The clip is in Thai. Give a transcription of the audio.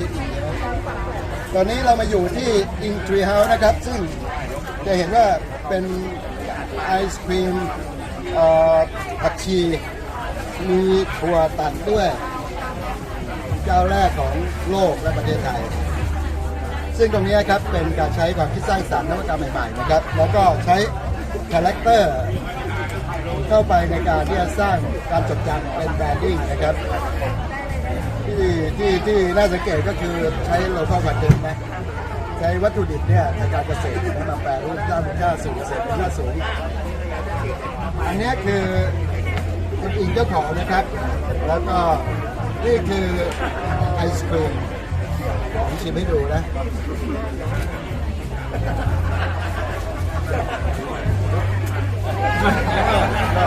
คิดตอนนี้เรามาอยู่ที่อิงทรีเฮาส์นะครับ ซึ่งจะเห็นว่าเป็นไอศครีมผักชี มีถั่วตัดด้วย เจ้าแรกของโลกและประเทศไทย ซึ่งตรงนี้ครับเป็นการใช้ความคิดสร้างสรรค์นวัตกรรมใหม่ๆนะครับ แล้วก็ใช้คาแรคเตอร์เข้าไปในการที่จะสร้างการจดจำเป็นแบรนดิ้งนะครับ ที่ที่ที่น่าสังเกตก็คือใช้โลคอลคอนเทนต์นะใช้วัตถุดิบเนี่ยทางการเกษตรมาแปรรูปสร้างมูลค่าสู่เกษตรมูลค่าสูงอันนี้คือคุณอิงเจ้าของนะครับ แล้วก็นี่คือไอศครีมผมชิมให้ดูนะก็